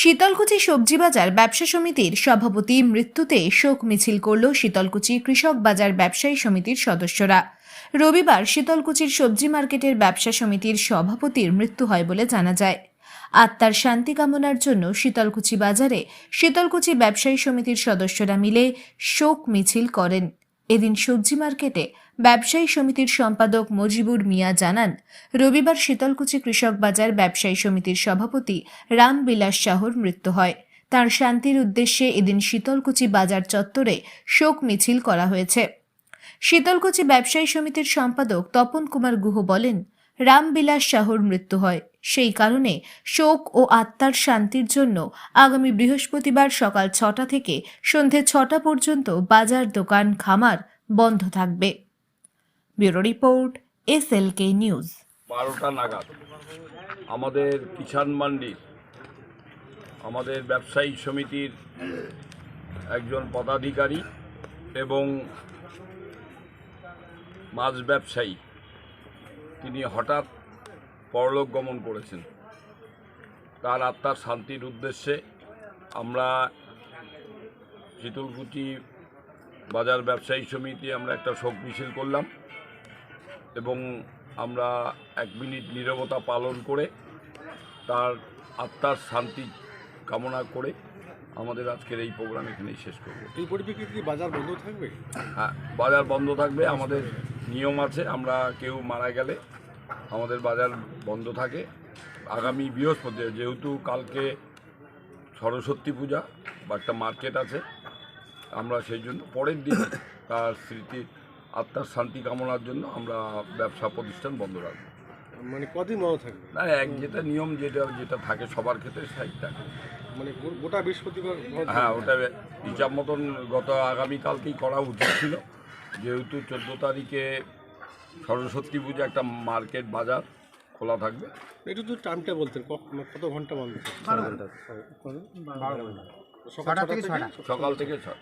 শীতলকুচি সবজি বাজার ব্যবসা সমিতির সভাপতি মৃত্যুতে শোক মিছিল করল শীতলকুচি কৃষক বাজার ব্যবসায়ী সমিতির সদস্যরা। রবিবার শীতলকুচির সবজি মার্কেটের ব্যবসা সমিতির সভাপতির মৃত্যু হয় বলে জানা যায়। আত্মার শান্তি কামনার জন্য শীতলকুচি বাজারে শীতলকুচি ব্যবসায়ী সমিতির সদস্যরা মিলে শোক মিছিল করেন। এদিন সবজি মার্কেটে ব্যবসায়ী সমিতির সম্পাদক মজিবুর মিয়া জানান, রবিবার শীতলকুচি কৃষক বাজার ব্যবসায়ী সমিতির সভাপতি রামবিলাস শাহর মৃত্যু হয়। তার শান্তির উদ্দেশ্যে এদিন শীতলকুচি বাজার চত্বরে শোক মিছিল করা হয়েছে। শীতলকুচি ব্যবসায়ী সমিতির সম্পাদক তপন কুমার গুহ বলেন, রামবিলাস শাহর মৃত্যু হয়। সেই কারণে শোক ও আত্মার শান্তির জন্য আগামী বৃহস্পতিবার সকাল ছটা থেকে সন্ধে ছটা পর্যন্ত বাজার, দোকান, খামার বন্ধ থাকবে। Bureau report S L K news. বারোটা নাগাদ আমাদের কিষাণ মান্ডির আমাদের ব্যবসায়ী সমিতির একজন পদাধিকারী এবং মাছ ব্যবসায়ী, তিনি হঠাৎ পরলোক গমন করেছেন। তার আত্মার শান্তির উদ্দেশ্যে আমরা শীতলকুচি বাজার ব্যবসায়ী সমিতি আমরা একটা শোক মিছিল করলাম এবং আমরা এক মিনিট নীরবতা পালন করে তার আত্মার শান্তি কামনা করে আমাদের আজকের এই প্রোগ্রাম এখানেই শেষ করব। এই পরিপ্রেক্ষিতে কি বাজার বন্ধ থাকবে? হ্যাঁ বাজার বন্ধ থাকবে আমাদের নিয়ম আছে আমরা কেউ মারা গেলে আমাদের বাজার বন্ধ থাকে। আগামী বৃহস্পতি যেহেতু কালকে সরস্বতী পূজা বা একটা মার্কেট আছে আমরা সেই জন্য পরের দিন তার স্মৃতি আত্মার শান্তি কামনার জন্য আমরা ব্যবসা প্রতিষ্ঠান বন্ধ রাখব। মানে কদিন বন্ধ থাকবে? না এক যেটা নিয়ম যেটা যেটা থাকে সবার ক্ষেত্রে সেই থাকে। মানে গোটা বৃহস্পতিবার হ্যাঁ ওটা হিসাব মতন গত আগামীকালকেই করা উচিত ছিল। যেহেতু চোদ্দ তারিখে সরস্বতী পুজো একটা মার্কেট বাজার খোলা থাকবে। একটু তো টাইমটা বলতেন মানে কত ঘণ্টা বন্ধ? সকাল ছটা। থেকে সকাল থেকে ছয়